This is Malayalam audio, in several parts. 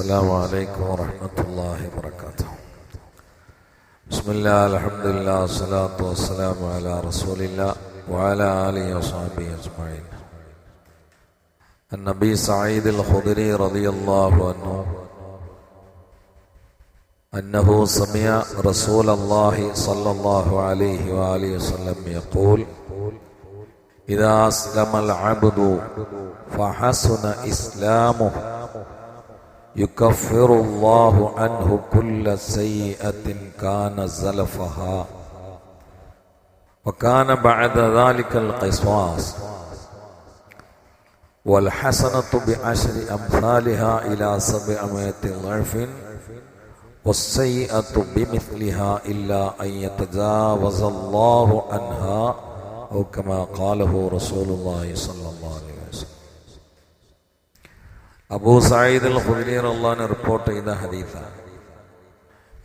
السلام عليكم ورحمة الله وبركاته. بسم الله الحمد لله والصلاة والسلام على رسول الله وعلى آله وصحبه أجمعين. النبي سعيد الخدري رضي الله عنه أنه سمع رسول الله صلى الله عليه وآله وسلم يقول إذا أسلم العبد فحسن إسلامه يكفر الله عنه كل سيئة كان زلفها. وكان بعد ذلك القصاص. والحسنة بعشر أمثالها إلى سبعمائة ضعف والسيئة بمثلها إلا أن يتجاوز الله عنها أو كما قاله رسول الله صلى الله عليه وسلم. അബൂ സായിദ് അൽ അള്ളഹാൻ റിപ്പോർട്ട് ചെയ്ത ഹദീസാണ്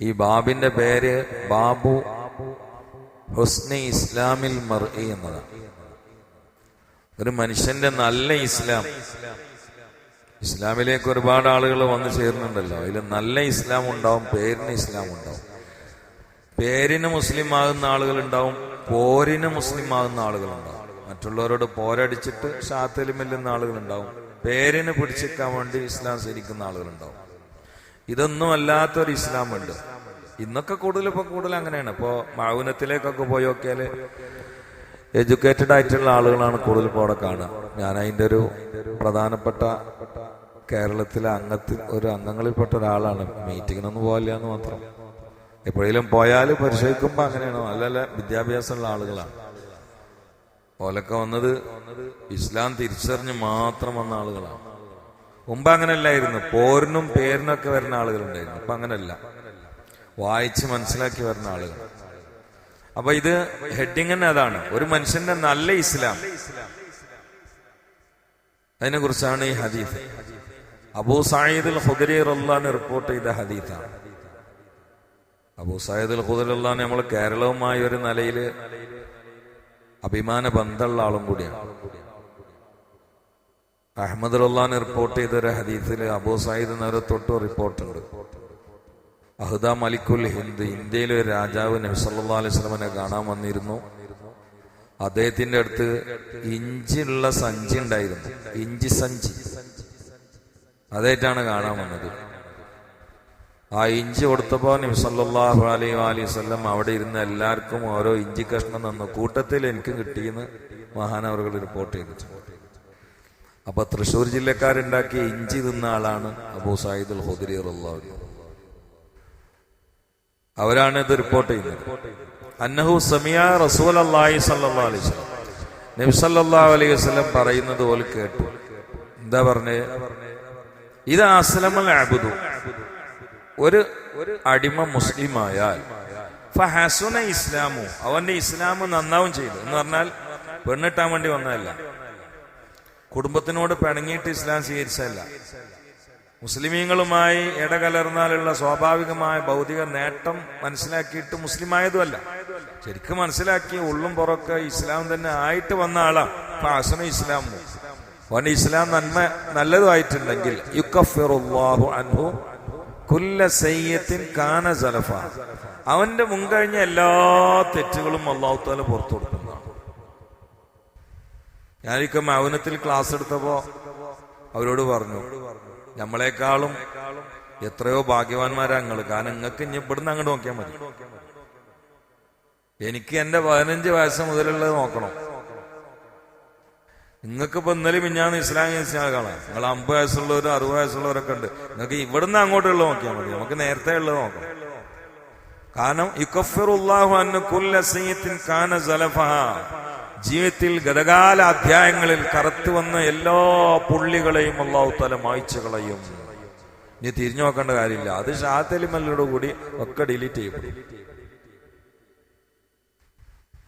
ഈ ബാബിന്റെ പേര് ബാബു ഹുസ്നി ഇസ്ലാമിൽ മർഇ എന്നതാണ് ഒരു മനുഷ്യന്റെ നല്ല ഇസ്ലാം. ഇസ്ലാമിലേക്ക് ഒരുപാട് ആളുകൾ വന്നു ചേരുന്നുണ്ടല്ലോ. അതിൽ നല്ല ഇസ്ലാം ഉണ്ടാവും പേരിന് ഇസ്ലാം ഉണ്ടാവും. പേരിന് മുസ്ലിം ആകുന്ന ആളുകൾ ഉണ്ടാവും പോരിന് മുസ്ലിം ആകുന്ന ആളുകൾ ഉണ്ടാവും. മറ്റുള്ളവരോട് പോരടിച്ചിട്ട് ഷാത്തലി ആളുകൾ ആളുകളുണ്ടാവും പേരിന് പിടിച്ചിരിക്കാൻ വേണ്ടി ഇസ്ലാം സ്വീകരിക്കുന്ന ആളുകളുണ്ടാവും. ഇതൊന്നും അല്ലാത്തൊരു ഇസ്ലാം ഉണ്ട് ഇന്നൊക്കെ കൂടുതൽ ഇപ്പൊ കൂടുതൽ അങ്ങനെയാണ്. ഇപ്പോ മൗനത്തിലേക്കൊക്കെ പോയി നോക്കിയാൽ എഡ്യൂക്കേറ്റഡ് ആയിട്ടുള്ള ആളുകളാണ് കൂടുതൽ ഇപ്പോൾ അവിടെ കാണുക. ഞാൻ അതിന്റെ ഒരു പ്രധാനപ്പെട്ട കേരളത്തിലെ അംഗത്തിൽ ഒരു അംഗങ്ങളിൽപ്പെട്ട ഒരാളാണ്. മീറ്റിങ്ങിനൊന്നും പോകില്ല എന്ന് മാത്രം. എപ്പോഴെങ്കിലും പോയാൽ പരിശോധിക്കുമ്പോ അങ്ങനെയാണോ. അല്ലല്ല വിദ്യാഭ്യാസമുള്ള ആളുകളാണ്. ഓലൊക്കെ വന്നത് ഇസ്ലാം തിരിച്ചറിഞ്ഞ് മാത്രം വന്ന ആളുകളാണ്. മുമ്പ് അങ്ങനെയല്ലായിരുന്നു. പോരിനും പേരിനൊക്കെ വരുന്ന ആളുകളുണ്ടായിരുന്നു. ഇപ്പൊ അങ്ങനെയല്ല. വായിച്ച് മനസ്സിലാക്കി വരുന്ന ആളുകൾ അപ്പൊ ഇത് ഹെഡിങ് തന്നെ അതാണ്. ഒരു മനുഷ്യന്റെ നല്ല ഇസ്ലാം. അതിനെ കുറിച്ചാണ് ഈ ഹദീഫ് അബൂ സായിദ് അൽ ഹുദരി റല്ലാൻ റിപ്പോർട്ട് ചെയ്ത ഹദീഫാണ് അബൂ സായിദ് അൽ ഹുദരി നമ്മൾ കേരളവുമായി ഒരു നിലയിൽ അഭിമാന ബന്ധമുള്ള ആളും കൂടിയാണ്. അഹമ്മദ് റല്ലാൻ റിപ്പോർട്ട് ചെയ്ത ഒരു ഹദീസിൽ അബൂ സായിദ് എന്നൊരു തൊട്ട് റിപ്പോർട്ടുണ്ട്. അഹുദ മലിക്കുൽ ഹിന്ദ് ഇന്ത്യയിലെ ഒരു രാജാവ് നബിസല്ലാ അലൈഹി സ്വലമിനെ കാണാൻ വന്നിരുന്നു. അദ്ദേഹത്തിന്റെ അടുത്ത് ഇഞ്ചിയുള്ള സഞ്ചി ഉണ്ടായിരുന്നു. ഇഞ്ചി സഞ്ചി. അതായിട്ടാണ് കാണാൻ വന്നത്. ആ ഇഞ്ചി കൊടുത്തപ്പോ നബിസല്ലാഹു അലൈഹി അലൈഹി വല്ലം അവിടെ ഇരുന്ന എല്ലാവർക്കും ഓരോ ഇഞ്ചി കഷ്ണം തന്നു. കൂട്ടത്തിൽ എനിക്ക് കിട്ടിയെന്ന് മഹാനവറുകൾ റിപ്പോർട്ട് ചെയ്തിട്ടുണ്ട്. അപ്പൊ തൃശ്ശൂർ ജില്ലക്കാരുണ്ടാക്കിയ ഇഞ്ചി തിന്ന ആളാണ് അബൂ സായിദുൽ ഹുദരി അള്ളാഹു അവരാണ് ഇത് റിപ്പോർട്ട് ചെയ്യുന്നത്. അന്നഹു സമിയ റസൂൽ അള്ളാഹി സല്ലാ അലൈഹി അലൈഹി വസല്ലം പറയുന്നത് പോലെ കേട്ടു. എന്താ പറഞ്ഞേ? ഇത് അസ്ലമൽ അബുദു. ഒരു അടിമ മുസ്ലിമായാൽ ഫഹസുന ഇസ്ലാമു അവന്റെ ഇസ്ലാം നന്നാവും ചെയ്തു. എന്ന് പറഞ്ഞാൽ പെണ്ണിട്ടാൻ വേണ്ടി വന്നതല്ല. കുടുംബത്തിനോട് പിണങ്ങിയിട്ട് ഇസ്ലാം സ്വീകരിച്ചല്ല മുസ്ലിമീങ്ങളുമായി ഇടകലർന്നാലുള്ള സ്വാഭാവികമായ ഭൗതിക നേട്ടം മനസ്സിലാക്കിയിട്ട് മുസ്ലിമായതുമല്ല. ശരിക്കും മനസ്സിലാക്കി ഉള്ളും പുറക്കെ ഇസ്ലാം തന്നെ ആയിട്ട് വന്ന ആളാ ഫാസന ഇസ്ലാം അവന്റെ ഇസ്ലാം നന്മ നല്ലതുമായിട്ടുണ്ടെങ്കിൽ യുക്കഫിറുല്ലാഹു അൻഹു കുല്ല സയ്യത്തിൻ കാന സലഫ. അവന്റെ മുൻകഴിഞ്ഞ എല്ലാ തെറ്റുകളും അള്ളാഹു പുറത്തു കൊടുക്കുന്നതാണ് ഞാനിക്ക മൗനത്തിൽ ക്ലാസ് എടുത്തപ്പോ അവരോട് പറഞ്ഞു നമ്മളെക്കാളും എത്രയോ ഭാഗ്യവാന്മാരാ നിങ്ങൾ കാരണം നിങ്ങൾക്ക് ഇനി ഇവിടുന്ന് അങ്ങോട്ട് നോക്കിയാൽ മതി. എനിക്ക് എന്റെ പതിനഞ്ച് വയസ്സ് മുതലുള്ളത് നോക്കണം. നിങ്ങൾക്ക് ഇപ്പൊ ഇന്നലെ മിഞ്ഞാന്ന് ഇസ്ലാമിക കാണാം. നിങ്ങൾ അമ്പത് വയസ്സുള്ളവരും അറുപത് വയസ്സുള്ളവരൊക്കെ ഉണ്ട്. നിങ്ങൾക്ക് ഇവിടുന്ന് അങ്ങോട്ടുള്ള നോക്കിയാൽ മതി. നമുക്ക് നേരത്തെ ഉള്ളത് നോക്കാം. കാരണം ജീവിതത്തിൽ ഗതകാല അധ്യായങ്ങളിൽ കറുത്തു വന്ന എല്ലാ പുള്ളികളെയും അള്ളാഹു തല മായ്ച്ചു കളയും. ഇനി തിരിഞ്ഞു നോക്കേണ്ട കാര്യമില്ല. അത് ഷാത്തലിമല്ലോട് കൂടി ഒക്കെ ഡിലീറ്റ് ചെയ്യപ്പെടും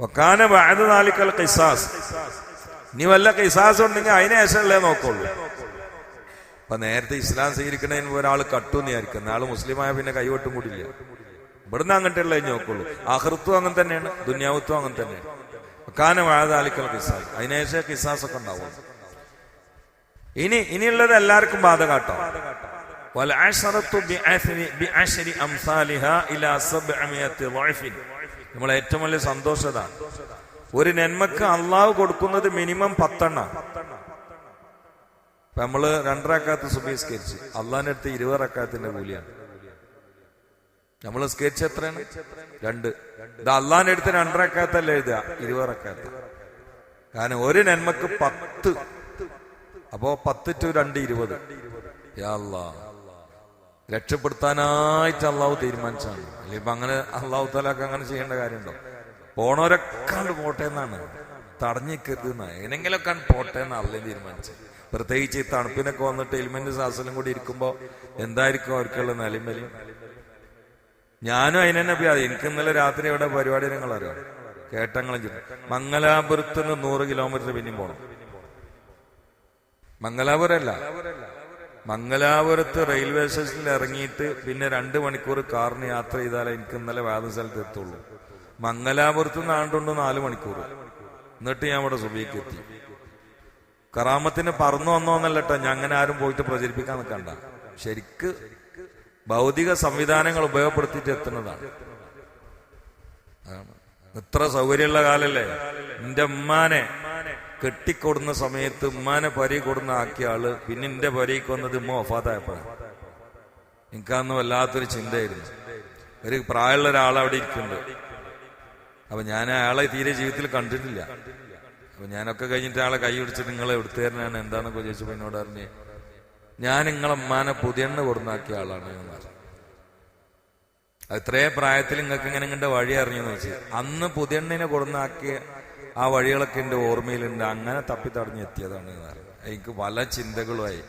വക്കാന വാഴ നാലിക്കൽ കിസാസ് ഇനി വല്ല കിസാസ് ഉണ്ടെങ്കിൽ അതിനേശമല്ലേ നോക്കുള്ളൂ. അപ്പൊ നേരത്തെ ഇസ്ലാം സ്വീകരിക്കണതിന് ഒരാൾ കട്ടുന്ന് വിചാരിക്കുന്ന ആൾ മുസ്ലിമായ പിന്നെ കൈവട്ടും കൂടില്ല. ഇവിടുന്ന് അങ്ങോട്ടുള്ള നോക്കുള്ളൂ. അഹൃത്വം അങ്ങനെ തന്നെയാണ്. ദുന്യാവത്വം അങ്ങനെ തന്നെയാണ്. കാന വാഴതാലിക്കൽ കിസാസ് അതിനേശ കിസാസ് ഒക്കെ ഉണ്ടാവും ഇനി ഇനിയുള്ളത് എല്ലാവർക്കും ബാധകാട്ടോ നമ്മൾ ഏറ്റവും വലിയ സന്തോഷതാണ്. ഒരു നന്മക്ക് അള്ളാഹു കൊടുക്കുന്നത് മിനിമം പത്തെണ്ണ. ഇപ്പൊ നമ്മൾ രണ്ടരക്കാത്ത് സുബീസ്കരിച്ച് അള്ളാഹിന്റെ അടുത്ത് ഇരുപതറക്കാത്തിന്റെ കൂലിയാണ്. നമ്മൾ സ്കെച്ച് എത്രയാണ്? രണ്ട്. ഇത് അള്ളാഹിന്റെ അടുത്ത് രണ്ടരക്കാത്തല്ല എഴുതുക? ഇരുപതറക്കാത്ത് കാരണം ഒരു നന്മക്ക് പത്ത്. അപ്പോ പത്ത് ടു രണ്ട് ഇരുപത്. അല്ലാ രക്ഷപ്പെടുത്താനായിട്ട് അള്ളാഹു തീരുമാനിച്ചാണ്. അല്ലെങ്കിൽ ഇപ്പൊ അങ്ങനെ അള്ളാഹു താലാക്ക് അങ്ങനെ ചെയ്യേണ്ട കാര്യമുണ്ടോ? പോണവരൊക്കെ പോട്ടെ എന്നാണ്. തടഞ്ഞിക്കരുത് എന്നാ എങ്ങനെങ്കിലൊക്കെ പോട്ടെ എന്ന് അള്ളേ തീരുമാനിച്ചത്. പ്രത്യേകിച്ച് ഈ തണുപ്പിനൊക്കെ വന്നിട്ട് എലിമെന്റ് സാസലും കൂടി ഇരിക്കുമ്പോ എന്തായിരിക്കും അവർക്കുള്ള നലിമലി ഞാനും അതിനെ പറയാതെ എനിക്ക് ഇന്നലെ രാത്രി ഇവിടെ പരിപാടി നിങ്ങൾ അറിയാം കേട്ടങ്ങളും ചുറ്റും മംഗലാപുരത്ത് നിന്ന് നൂറ് കിലോമീറ്റർ പിന്നെയും പോകണം മംഗലാപുരല്ല. മംഗലാപുരത്ത് റെയിൽവേ സ്റ്റേഷനിൽ ഇറങ്ങിയിട്ട് പിന്നെ രണ്ട് മണിക്കൂർ കാറിന് യാത്ര ചെയ്താലേ എനിക്ക് ഇന്നലെ വേദ സ്ഥലത്ത് എത്തുള്ളൂ. മംഗലാപുരത്ത് നിന്ന് ആണ്ടുണ്ട് നാല് മണിക്കൂർ. എന്നിട്ട് ഞാൻ ഇവിടെ സുബിക്ക് എത്തി. കറാമത്തിന് പറന്നു വന്നോ വന്നോന്നല്ലട്ടോ ഞാൻ അങ്ങനെ ആരും പോയിട്ട് പ്രചരിപ്പിക്കാൻ നിൽക്കണ്ട. ശരിക്ക് ഭൗതിക സംവിധാനങ്ങൾ ഉപയോഗപ്പെടുത്തിയിട്ട് എത്തുന്നതാണ്. ഇത്ര സൗകര്യമുള്ള കാലല്ലേ? എന്റെ ഉമ്മാനെ കെട്ടിക്കൊടുന്ന സമയത്ത് ഉമ്മാനെ പരി കൊടുന്ന ആക്കിയ ആൾ പിന്നെ എന്റെ പരയ്ക്ക് വന്നത് ഉമ്മ വഫാത്തായപ്പോഴാണ് എനിക്കന്ന് വല്ലാത്തൊരു ചിന്തയായിരുന്നു. ഒരു പ്രായമുള്ള ഒരാൾ അവിടെ ഇരിക്കുന്നുണ്ട്. അപ്പൊ ഞാൻ അയാളെ തീരെ ജീവിതത്തിൽ കണ്ടിട്ടില്ല. അപ്പൊ ഞാനൊക്കെ കഴിഞ്ഞിട്ട് ആളെ കൈ പിടിച്ചിട്ട് നിങ്ങളെ എടുത്തു തരുന്നതാണ് എന്താണെന്നൊക്കെ ചോദിച്ചപ്പോ എന്നോട് അറിഞ്ഞ് ഞാൻ നിങ്ങളെ ഉമ്മാനെ പുതിയെണ്ണ കൊടുന്നാക്കിയ ആളാണ് എന്ന് പറഞ്ഞു. ഇത്രേ പ്രായത്തിൽ നിങ്ങൾക്ക് ഇങ്ങനെ നിങ്ങളുടെ വഴി അറിഞ്ഞെന്ന് വെച്ച്. അന്ന് പുതിയെണ്ണിനെ കൊടുന്നാക്കിയ ആ വഴികളൊക്കെ എന്റെ ഓർമ്മയിലുണ്ട്. അങ്ങനെ തപ്പി തടഞ്ഞ് എത്തിയതാണ് എന്ന് പറഞ്ഞു. എനിക്ക് പല ചിന്തകളുമായി.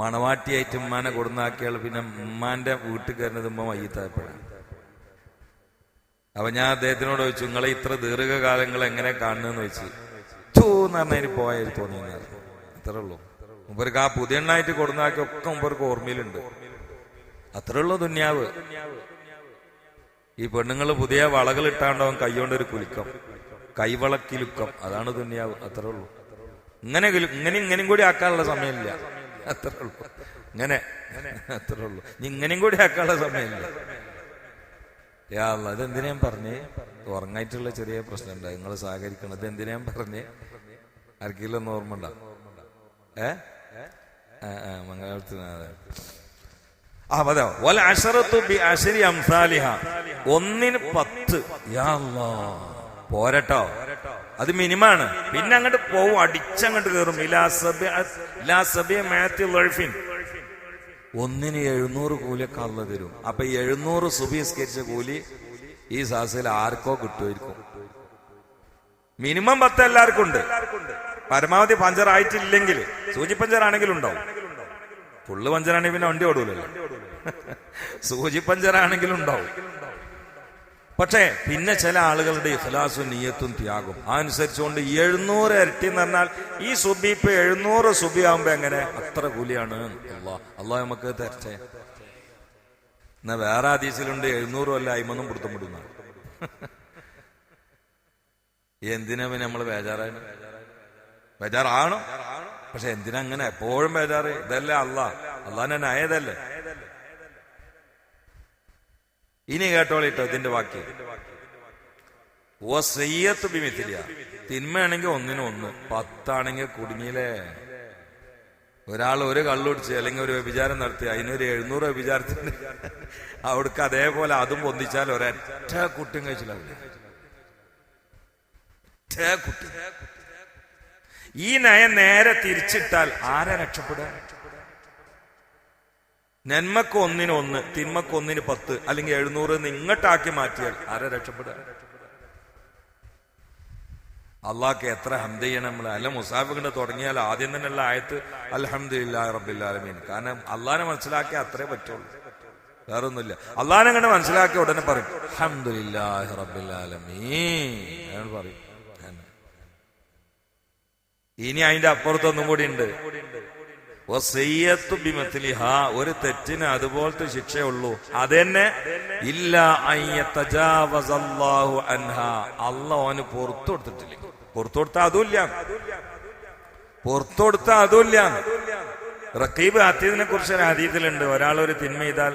മണവാട്ടിയായിട്ട് ഉമ്മാനെ കൊടുന്നാക്കിയാൾ പിന്നെ ഉമ്മാന്റെ വീട്ടിൽ കയറുന്നത് ഉമ്മ വൈകിത്തായപ്പോഴാണ്. അപ്പൊ ഞാൻ അദ്ദേഹത്തിനോട് ചോദിച്ചു നിങ്ങളെ ഇത്ര ദീർഘകാലങ്ങൾ എങ്ങനെ കാണുന്നെന്ന് ചോദിച്ചു. ചൂ എന്ന് പറഞ്ഞതിന് പോയാൽ തോന്നി അത്രേ ഉള്ളൂ. മുമ്പർക്ക് ആ പുതിയ എണ്ണായിട്ട് കൊടുന്നാക്കി ഒക്കെ മുമ്പർക്ക് ഓർമ്മയിലുണ്ട്. അത്രേ ഉള്ളൂ ദുന്യാവ്. ഈ പെണ്ണുങ്ങൾ പുതിയ വളകൾ ഇട്ടാണ്ടാവും കൈകൊണ്ട് ഒരു കുലുക്കം. കൈവളക്കിലുക്കം. അതാണ് ദുന്യാവ്. അത്രേ ഉള്ളൂ. ഇങ്ങനെ ഇങ്ങനെ ഇങ്ങനെയും കൂടി ആക്കാനുള്ള സമയമില്ല. അത്രേ ഉള്ളൂ. ഇങ്ങനെ. അത്രേ ഉള്ളൂ. ഇങ്ങനെയും കൂടി ആക്കാനുള്ള സമയമില്ല. യാ ഞാൻ പറഞ്ഞേ? ഉറങ്ങായിട്ടുള്ള ചെറിയ പ്രശ്നം ഉണ്ടായി നിങ്ങൾ സഹകരിക്കണം. ഇത് എന്തിനാ ഞാൻ പറഞ്ഞേ? ആർക്കെങ്കിലും ഓർമ്മ ഉണ്ടോ? ഏ? ആ ബി ഒന്നിന് പത്ത്. യാ. പോരട്ടോ. അത് മിനിമാണ് പിന്നെ അങ്ങോട്ട് പോവും. അടിച്ചങ്ങോട്ട് കയറും. ഒന്നിന് എഴുന്നൂറ് കൂലിയൊക്കെ അള്ള തരും. അപ്പൊ എഴുന്നൂറ് സുബീസ്കരിച്ച കൂലി ഈ സാസിൽ ആർക്കോ കിട്ടുമായിരിക്കും. മിനിമം പത്ത് എല്ലാവർക്കും ഉണ്ട്. പരമാവധി പഞ്ചർ ആയിട്ടില്ലെങ്കിൽ സൂചി പഞ്ചർ ആണെങ്കിലും ഉണ്ടാവും. ഫുള്ള് പഞ്ചറാണെങ്കിൽ പിന്നെ വണ്ടി ഓടൂലല്ലോ. സൂചി പഞ്ചർ ആണെങ്കിലും ഉണ്ടാവും. പക്ഷേ പിന്നെ ചില ആളുകളുടെ ഇഖ്ലാസും നീയത്തും ത്യാഗം. അനുസരിച്ചുകൊണ്ട് എഴുന്നൂറ് ഇരട്ടി എന്ന് പറഞ്ഞാൽ ഈ സുബി ഇപ്പൊ എഴുന്നൂറ് സുബി ആകുമ്പോ എങ്ങനെ? അത്ര കൂലിയാണ്. അള്ളാ അള്ളാ നമുക്ക് തരട്ടെ. എന്നാ വേറെ ആദീസിലുണ്ട് എഴുന്നൂറും അല്ല അയിമൊന്നും പിടുത്തം വിടുന്ന എന്തിനാ പിന്നെ നമ്മൾ ബേജാറായി ബേജാറാണോ പക്ഷെ എന്തിനാ അങ്ങനെ? എപ്പോഴും ബേജാറ്. ഇതല്ലേ അള്ളാ. അള്ളാനെ നയതല്ലേ? ഇനി കേട്ടോളിട്ടോ ഇതിന്റെ വാക്യം ഓ സയ്യത്ത് ബിമിത്തില്ല തിന്മയാണെങ്കിൽ ഒന്നിനും ഒന്ന് പത്താണെങ്കിൽ കുടുങ്ങിയില്ലേ? ഒരാൾ ഒരു കള്ളുടിച്ച് അല്ലെങ്കിൽ ഒരു വ്യഭിചാരം നടത്തി അതിനൊരു എഴുന്നൂറ് വ്യഭിചാരത്തിന് അവിടക്ക് അതേപോലെ അതും പൊന്തിച്ചാൽ ഒരൊറ്റ കുട്ടിയും കഴിച്ചില്ല ഈ നയം നേരെ തിരിച്ചിട്ടാൽ ആരെ രക്ഷപ്പെടുക? നന്മക്ക് ഒന്നിന് ഒന്ന് തിന്മക്ക് ഒന്നിന് പത്ത് അല്ലെങ്കിൽ എഴുന്നൂറ് നിങ്ങട്ടാക്കി മാറ്റിയാൽ ആരെ രക്ഷപ്പെടുക? അള്ളാഹ്ക്ക് എത്ര ഹംദ് ചെയ്യണം നമ്മൾ? അല്ല മുസാഫിഖിന്റെ തുടങ്ങിയാൽ ആദ്യം തന്നെ ഉള്ള ആയത്ത് അൽഹംദുലില്ലാ റബ്ബില്ലാലമീൻ കാരണം അള്ളാഹിനെ മനസ്സിലാക്കി അത്രേ പറ്റുള്ളൂ. വേറെ ഒന്നുമില്ല അള്ളാഹിനെ കണ്ട് മനസ്സിലാക്കി ഉടനെ പറയും അൽഹംദുലില്ലാഹി റബ്ബില്ലാലമീൻ പറയും. ഇനി അതിന്റെ അപ്പുറത്തൊന്നും കൂടി ഉണ്ട്. ഒരു തെറ്റിന് അതുപോലത്തെ ശിക്ഷയുള്ളൂ. അതെന്നെ? ഇല്ല അൻഹ. അല്ല ഓന് പുറത്തു കൊടുത്തിട്ടില്ല. പുറത്തു കൊടുത്താ അതുമില്ല പുറത്തു കൊടുത്താ അതുമില്ല റക്കീബ് അത്തീദിനെ കുറിച്ച് ഒരു അതീതിലുണ്ട് ഒരാൾ ഒരു തിന്മ ചെയ്താൽ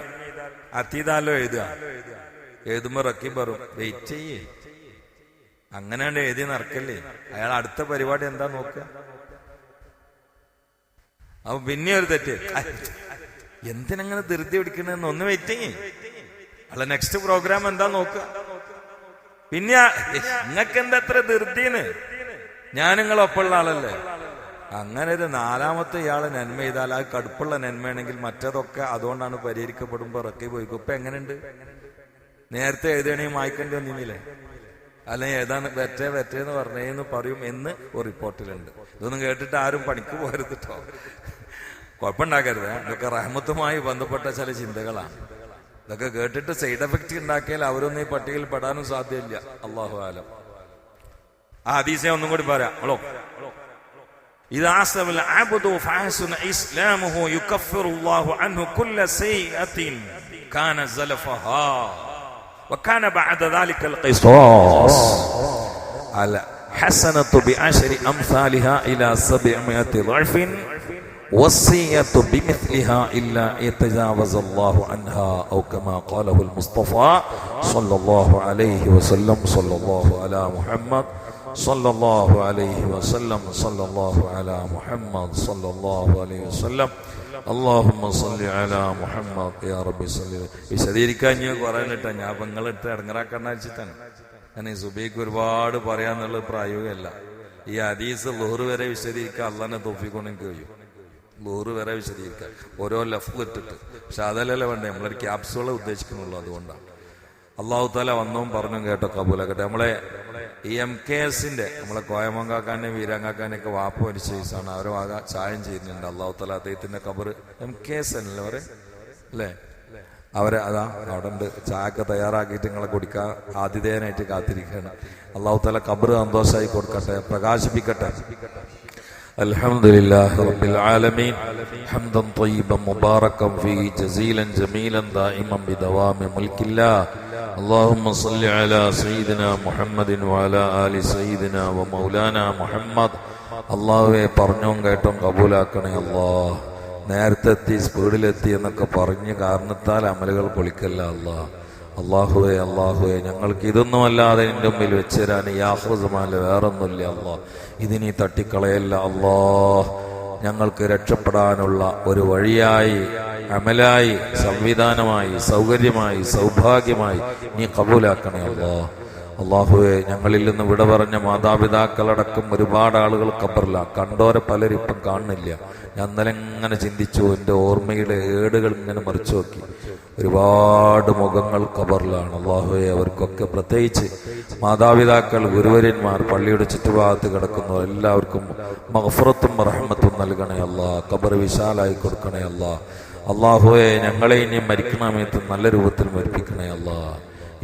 അത്തീതാലോ എഴുതുക. എഴുതുമ്പോ റക്കീബ് പറയും വെയിറ്റ് ചെയ്യേ. അങ്ങനെയാണ്ട് എഴുതി നടക്കല്ലേ? അയാൾ അടുത്ത പരിപാടി എന്താ നോക്കുക? അപ്പൊ പിന്നെ ഒരു തെറ്റ്. എന്തിനങ്ങനെ ധൃതി പിടിക്കണെന്ന് ഒന്ന് വെയിറ്റിങ് അല്ല നെക്സ്റ്റ് പ്രോഗ്രാം എന്താ നോക്കുക? പിന്നെ നിങ്ങൾക്ക് എന്താ എത്ര ധൃതിന്ന്? ഞാൻ നിങ്ങളൊപ്പമുള്ള ആളല്ലേ? അങ്ങനെ ഒരു നാലാമത്തെ ഇയാളെ നന്മ ചെയ്താൽ ആ കടുപ്പുള്ള നന്മയാണെങ്കിൽ മറ്റതൊക്കെ അതുകൊണ്ടാണ് പരിഹരിക്കപ്പെടുമ്പോ ഇറക്കി പോയി ഇപ്പൊ എങ്ങനെയുണ്ട്? നേരത്തെ എഴുതണേ മായ്ക്കേണ്ടി വന്നില്ലേ അല്ലെങ്കിൽ ഏതാണ് വെറ്റേ വെറ്റേ എന്ന് പറഞ്ഞേന്ന് പറയും എന്ന് ഒരു റിപ്പോർട്ടിലുണ്ട് ഇതൊന്നും കേട്ടിട്ട് ആരും പണിക്ക് പോകരുത് കേട്ടോ കുഴപ്പമുണ്ടാക്കരുത്. ഇതൊക്കെ റഹ്മത്തുമായി ബന്ധപ്പെട്ട ചില ചിന്തകളാണ്. ഇതൊക്കെ കേട്ടിട്ട് സൈഡ് എഫക്റ്റ് ഉണ്ടാക്കിയാൽ അവരൊന്നും ഈ പട്ടികയിൽ പെടാനും സാധ്യമില്ല. അള്ളാഹു ആലം ആ ഹദീസെ ഒന്നും കൂടി പറയാം. ഹലോ. ഇസ്ലാമുഹു അൻഹു കുല്ല കാന വകാന ബഅദ ഖിസാസ്. അല്ല حسنة بعشر أمثالها إلى سبعمائة ضعف وصية بمثلها إلا يتجاوز الله عنها أو كما قاله المصطفى صلى الله عليه وسلم صلى الله على محمد صلى الله عليه وسلم صلى الله على محمد صلى الله عليه وسلم اللهم صل على محمد يا ربي صل വിശദീകരിക്കാൻ ഞാൻ പറയാനിട്ട ഞാൻ പെങ്ങളിട്ട് ഇടങ്ങറാക്കണ്ട വെച്ചിട്ടാണ് ഞാൻ ഈ സുബൈക്ക് ഒരുപാട് പറയാന്നുള്ള പ്രായോഗികമല്ല. ഈ അദീസ് ലോറ് വരെ വിശദീകരിക്കാൻ അള്ളാനെ തോപ്പിക്കൊണ്ടെങ്കിൽ കഴിയും. ലോറ് വരെ വിശദീകരിക്കാൻ. ഓരോ ലഫ് ഇട്ടിട്ട്. പക്ഷെ അതല്ലല്ലോ വേണ്ടേ നമ്മളൊരു ക്യാപ്സുകളെ ഉദ്ദേശിക്കുന്നുള്ളൂ അതുകൊണ്ടാണ്. അള്ളാഹു താല വന്നവും പറഞ്ഞു കേട്ടോ കബൂലാക്കട്ടെ. നമ്മളെ ഈ എം കെ എസിന്റെ നമ്മളെ കോയമങ്കാക്കാനെ വീരാങ്കാക്കാനെ ഒക്കെ വാപ്പ് മരിച്ച കേസാണ്. അവരെ ആകെ ചായം ചെയ്യുന്നുണ്ട് അള്ളാഹു താല അദ്ദേഹത്തിന്റെ കബർ എം കെ എസ് അല്ലേ അല്ലേ? അവരെ അതാ അവിടെ ഉണ്ട് ചായക്ക് തയ്യാറാക്കിയിട്ട് നിങ്ങളെ കുടിക്കാൻ ആതിഥേയനായിട്ട് കാത്തിരിക്കുകയാണ് അള്ളാഹു താല കബർ സന്തോഷമായി കൊടുക്കട്ടെ പ്രകാശിപ്പിക്കട്ടെ الحمد لله رب العالمين حمدا طيبا مباركا فيه جزيلا جميلا دائما بدوام ملك الله اللهم صل على سيدنا محمد وعلى آل سيدنا ومولانا محمد അള്ളാഹുവെ പറഞ്ഞും കേട്ടും കബൂലാക്കണേ അല്ലാ നേരത്തെ എത്തി സ്പീഡിലെത്തി എന്നൊക്കെ പറഞ്ഞ് കാരണത്താൽ അമലുകൾ പൊളിക്കല്ല അല്ല അള്ളാഹുവെ അള്ളാഹുവെ ഞങ്ങൾക്ക് ഇതൊന്നും അല്ലാതെ എന്റെ മുമ്പിൽ വെച്ച് തരാൻ ഈ ആഹ്റസമാല വേറൊന്നുമില്ല അല്ലാ ഇതിനി തട്ടിക്കളയല്ല അല്ലാ ഞങ്ങൾക്ക് രക്ഷപ്പെടാനുള്ള ഒരു വഴിയായി അമലായി സംവിധാനമായി സൗകര്യമായി സൗഭാഗ്യമായി നീ കബൂലാക്കണേ അല്ലാ അള്ളാഹുവെ ഞങ്ങളിൽ നിന്ന് വിട പറഞ്ഞ മാതാപിതാക്കളടക്കം ഒരുപാട് ആളുകൾ കബറില്ല കണ്ടോരെ പലരും ഇപ്പം കാണുന്നില്ല. ഞാൻ ഇന്നലെ ഇങ്ങനെ ചിന്തിച്ചു എന്റെ ഓർമ്മയുടെ ഏടുകൾ ഇങ്ങനെ മറിച്ചു നോക്കി. ഒരുപാട് മുഖങ്ങൾ കബറിലാണ് അള്ളാഹുവെ അവർക്കൊക്കെ പ്രത്യേകിച്ച് മാതാപിതാക്കൾ ഗുരുവര്യന്മാർ പള്ളിയുടെ ചുറ്റുഭാഗത്ത് കിടക്കുന്നവർ എല്ലാവർക്കും മഹഫുറത്തും റഹ്മത്തും നൽകണേ അല്ലാ കബർ വിശാലായി കൊടുക്കണേ അല്ലാ അള്ളാഹുവെ ഞങ്ങളെ ഇനി മരിക്കണമേത്ത് നല്ല രൂപത്തിൽ മരിപ്പിക്കണേ അല്ലാ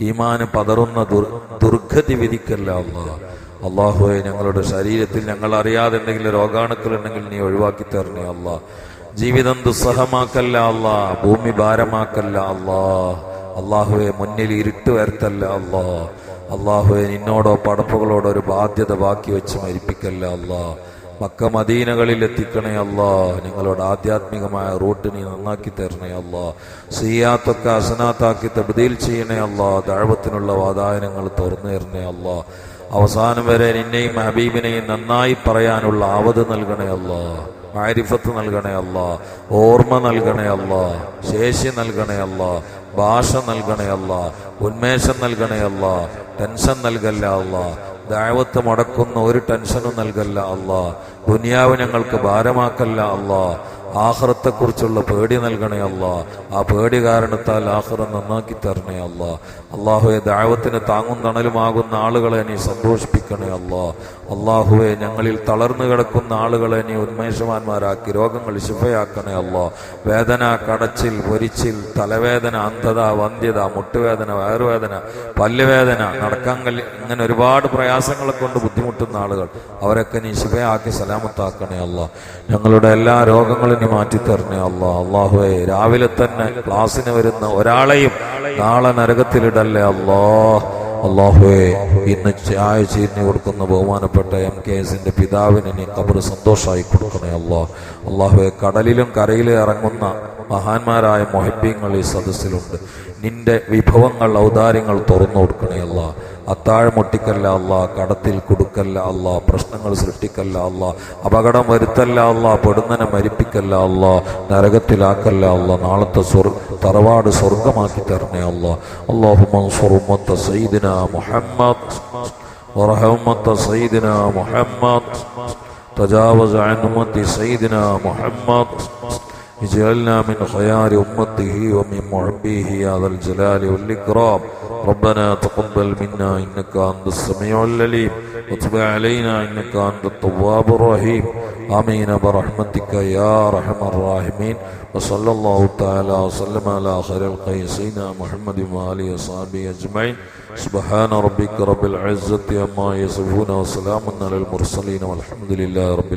ഈമാന് പതറുന്ന ദുർ ദുർഗതി വിധിക്കല്ല അള്ളാഹ് അള്ളാഹുവെ ഞങ്ങളുടെ ശരീരത്തിൽ ഞങ്ങൾ അറിയാതെ എന്തെങ്കിലും രോഗാണുക്കൾ ഉണ്ടെങ്കിൽ നീ ഒഴിവാക്കി തരണേ അല്ല ജീവിതം ദുസ്സഹമാക്കല്ല അല്ല ഭൂമി ഭാരമാക്കല്ല അല്ലാ അള്ളാഹുവെ മുന്നിൽ ഇരുട്ട് വരുത്തല്ല അല്ലാ അള്ളാഹുവെ നിന്നോടോ പടപ്പുകളോടോ ഒരു ബാധ്യത ബാക്കി വെച്ച് മരിപ്പിക്കല്ല അല്ലാ മക്ക മദീനകളിൽ എത്തിക്കണേ അല്ല. നിങ്ങളുടെ ആധ്യാത്മികമായ റൂട്ട് നീ നന്നാക്കി തരണേ അല്ല. സിയാത്തൊക്കെ അസനാത്താക്കി തബ്ദീൽ ചെയ്യണേ അല്ല. ദഴവത്തിനുള്ള വാതായനങ്ങൾ തുറന്നു തരണേ അല്ല. അവസാനം വരെ നിന്നെയും ഹബീബിനെയും നന്നായി പറയാനുള്ള ആവത് നൽകണേ അല്ല. ആരിഫത്ത് നൽകണേ അല്ല. ഓർമ്മ നൽകണേ അല്ല. ശേഷി നൽകണേ അല്ല. ഭാഷ നൽകണേ അല്ല. ഉന്മേഷം നൽകണേ അല്ല. ടെൻഷൻ നൽകല്ല അല്ല. ദാവത്ത് മുടക്കുന്ന ഒരു ടെൻഷനും നൽകല്ല അള്ളാ. ദുനിയാവ് ഞങ്ങൾക്ക് ഭാരമാക്കല്ല അള്ളാ. ആഹ്റത്തെക്കുറിച്ചുള്ള പേടി നൽകണേ അല്ല ആ പേടി കാരണത്താൽ ആഹ്റം നന്നാക്കി തരണേ അല്ല അള്ളാഹുയെ ദാവത്തിന് താങ്ങും തണലുമാകുന്ന ആളുകളെ നീ സന്തോഷിപ്പിക്കണേ അല്ല അള്ളാഹുവെ ഞങ്ങളിൽ തളർന്നു കിടക്കുന്ന ആളുകളെ നീ ഉന്മേഷവാന്മാരാക്കി രോഗങ്ങൾ ശുഭയാക്കണേ അല്ലോ വേദന കടച്ചിൽ പൊരിച്ചിൽ തലവേദന അന്ധത വന്ധ്യത മുട്ടുവേദന വയറുവേദന പല്ലുവേദന നടക്കാൻ കഴി ഇങ്ങനെ ഒരുപാട് പ്രയാസങ്ങളെ കൊണ്ട് ബുദ്ധിമുട്ടുന്ന ആളുകൾ അവരൊക്കെ നീ ശുഭയാക്കി സലാമത്താക്കണേ അല്ലോ ഞങ്ങളുടെ എല്ലാ രോഗങ്ങളും നീ മാറ്റിത്തരണേ അല്ലോ അള്ളാഹുവെ രാവിലെ തന്നെ ക്ലാസ്സിന് വരുന്ന ഒരാളെയും നാളെ നരകത്തിലിടല്ലേ അല്ലാ അള്ളാഹുവെ ഇന്ന് ചായ ചീരിഞ്ഞു കൊടുക്കുന്ന ബഹുമാനപ്പെട്ട എം കെ എസിന്റെ പിതാവിന് നീ കബർ സന്തോഷമായി കൊടുക്കണേ അള്ളാഹ് അള്ളാഹുവെ കടലിലും കരയിലും ഇറങ്ങുന്ന മഹാന്മാരായ മൊഹബ്യങ്ങൾ ഈ സദസ്സിലുണ്ട്. നിന്റെ വിഭവങ്ങൾ ഔദാര്യങ്ങൾ തുറന്നു കൊടുക്കണേ അല്ല അത്താഴം മുട്ടിക്കല്ല അല്ല കടത്തിൽ കൊടുക്കല്ല അല്ല പ്രശ്നങ്ങൾ സൃഷ്ടിക്കല്ല അല്ല അപകടം വരുത്തല്ല അല്ല പെടുന്നനെ മരിപ്പിക്കല്ല അല്ല നരകത്തിലാക്കല്ല അല്ല നാളത്തെ സ്വർ തറവാട് സ്വർഗമാക്കി തരണേ അല്ല അള്ളാഹു മൻസുറുമത്ത സയ്യിദിന മുഹമ്മദ് ورحمة سيدنا محمد تجاوز عن أمة سيدنا محمد اجعلنا من خيار أمته ومن محبيه يا ذا الجلال والإكرام ربنا تقبل منا إنك أنت السميع العليم وتب علينا إنك أنت التواب الرحيم آمين برحمتك يا أرحم الراحمين وصلى الله تعالى وسلم على خير الخلق سيدنا محمد وآله وصحبه أجمعين سبحان ربك رب العزة عما يصفون وسلام على المرسلين والحمد لله رب العالمين